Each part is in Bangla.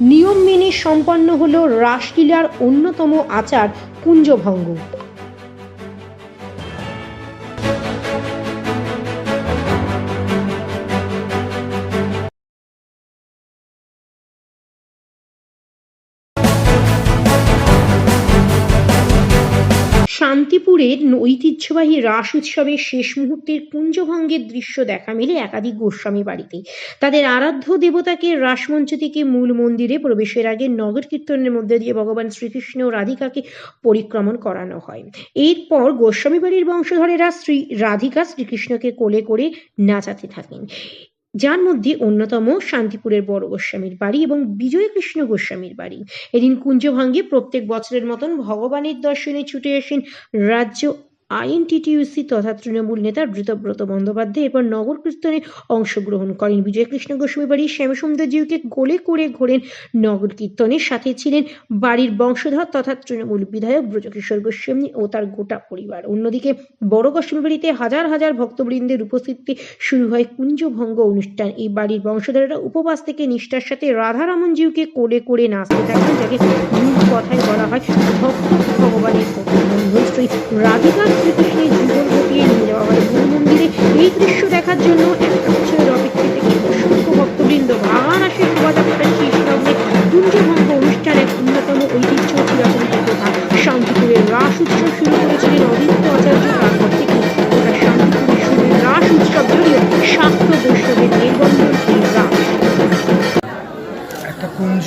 নিয়ম মেনে সম্পন্ন হল রাসলীলার অন্যতম আচার কুঞ্জভঙ্গ শান্তিপুরের ঐতিহ্যবাহী রাস উৎসবের শেষ মুহূর্তের কুঞ্জভঙ্গের দৃশ্য দেখা মেলে একাধিক গোস্বামী বাড়িতে। তাদের আরাধ্য দেবতাকে রাসমঞ্চ থেকে মূল মন্দিরে প্রবেশের আগে নগর কীর্তনের মধ্যে দিয়ে ভগবান শ্রীকৃষ্ণ ও রাধিকাকে পরিক্রমণ করানো হয়। এরপর গোস্বামী বাড়ির বংশধরেরা শ্রী রাধিকা শ্রীকৃষ্ণকে কোলে করে নাচাতে থাকেন। যার মধ্যে অন্যতম শান্তিপুরের বড় গোস্বামীর বাড়ি এবং বিজয় কৃষ্ণ গোস্বামীর বাড়ি। এদিন কুঞ্জভাঙ্গে প্রত্যেক বছরের মতন ভগবানের দর্শনে ছুটে আসেন রাজ্য আইএনটিটিউসি তথা তৃণমূল নেতা ঋতব্রত বন্দ্যোপাধ্যায় এরপর নগর কীর্তনে অংশগ্রহণ করেন। বিজয়কৃষ্ণ গোস্বামী বাড়ির শ্যামসুন্দরজিউকে গোলে করে ঘোরেন নগর কীর্তনের সাথে ছিলেন বাড়ির বংশধর তথা তৃণমূল বিধায়ক ব্রজকিশোর গোস্বামী ও তার গোটা পরিবার। অন্যদিকে বড় গোস্বামী বাড়িতে হাজার হাজার ভক্তবৃন্দের উপস্থিতিতে শুরু হয় কুঞ্জভঙ্গ অনুষ্ঠান। এই বাড়ির বংশধরেরা উপবাস থেকে নিষ্ঠার সাথে রাধারমনজিউকে কোলে করে নাচতে থাকেন, যাকে কথায় বলা হয় ভক্ত ভগবানের বন্ধন শ্রী রাধিকা শ্রীকৃষ্ণের জীবন ঘটিয়ে নিয়ে যাওয়া হয়। মূল মন্দিরে এই দৃশ্য দেখার জন্য একটা বছরের অপেক্ষা থেকে অসংখ্য ভক্তবৃন্দ ভাগান আসে শোভাযাত্রার শেষ লগ্নে কুঞ্জভঙ্গ অনুষ্ঠানের অন্যতম ঐতিহ্য চিরাচরিত প্রথা শান্তিপুরের রাস উৎসব শুরু করেছিলেন অদিত্য আচার্য, তারপর থেকে গোটা শান্তিপুরের শুরু রাস উৎসব জড়িয়ে শাক্ত বৈষ্ণবের নির্বন্ধন কুঞ্জ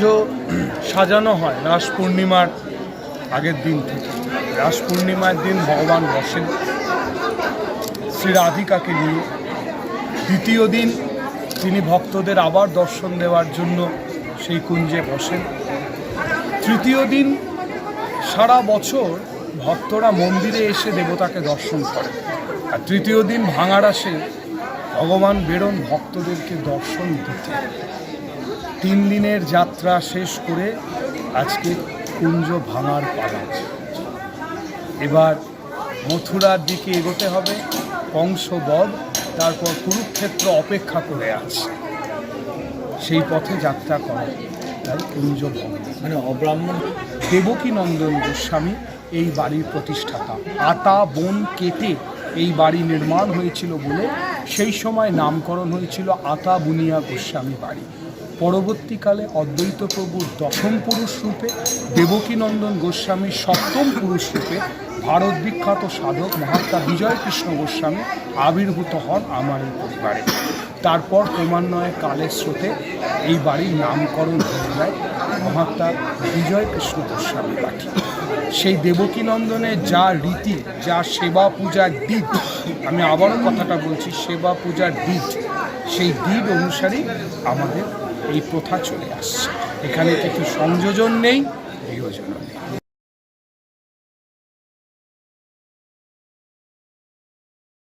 সাজানো হয় রাস পূর্ণিমার আগের দিন থেকে। রাস পূর্ণিমার দিন ভগবান বসেন। শ্রী রাধিকাকে নিয়ে। দ্বিতীয় দিন তিনি ভক্তদের আবার দর্শন দেওয়ার জন্য সেই কুঞ্জে বসেন। তৃতীয় দিন সারা বছর ভক্তরা মন্দিরে এসে দেবতাকে দর্শন করেন আর তৃতীয় দিন ভাঙাড়াসে ভগবান বেরোন ভক্তদেরকে দর্শন দিতে। তিন দিনের যাত্রা শেষ করে আজকে কুঞ্জ ভাঙার পালা এবার মথুরার দিকে এগোতে হবে কংসবধ তারপর কুরুক্ষেত্র অপেক্ষা করে আছে। সেই পথে যাত্রা করা তাই কুঞ্জ মানে অব্রাহ্মণ দেবকী নন্দন গোস্বামী এই বাড়ির প্রতিষ্ঠাতা। আতা, বন কেটে এই বাড়ি নির্মাণ হয়েছিল বলে সেই সময় নামকরণ হয়েছিল আতা বুনিয়া গোস্বামী বাড়ি। পরবর্তীকালে অদ্বৈত প্রভুর দশম পুরুষ রূপে, দেবকীনন্দন গোস্বামীর সপ্তম পুরুষ রূপে, ভারত বিখ্যাত সাধক মহাত্মা বিজয় কৃষ্ণ গোস্বামী আবির্ভূত হন আমার এই পরিবারে। তারপর ক্রমান্বয়ে কালের স্রোতে এই বাড়ির নামকরণ হয়ে যায় মহাত্মা বিজয় কৃষ্ণ গোস্বামী বাটি। সেই দেবকীনন্দনের যা রীতি, যা সেবা পূজার দিক, আমি আবারও কথাটা বলছি সেবা পূজার দিক, সেই দিক অনুসারেই আমাদের এই প্রথা চলে আসছে। এখানে কিছু সংযোজন নেই বিয়োজনও নেই।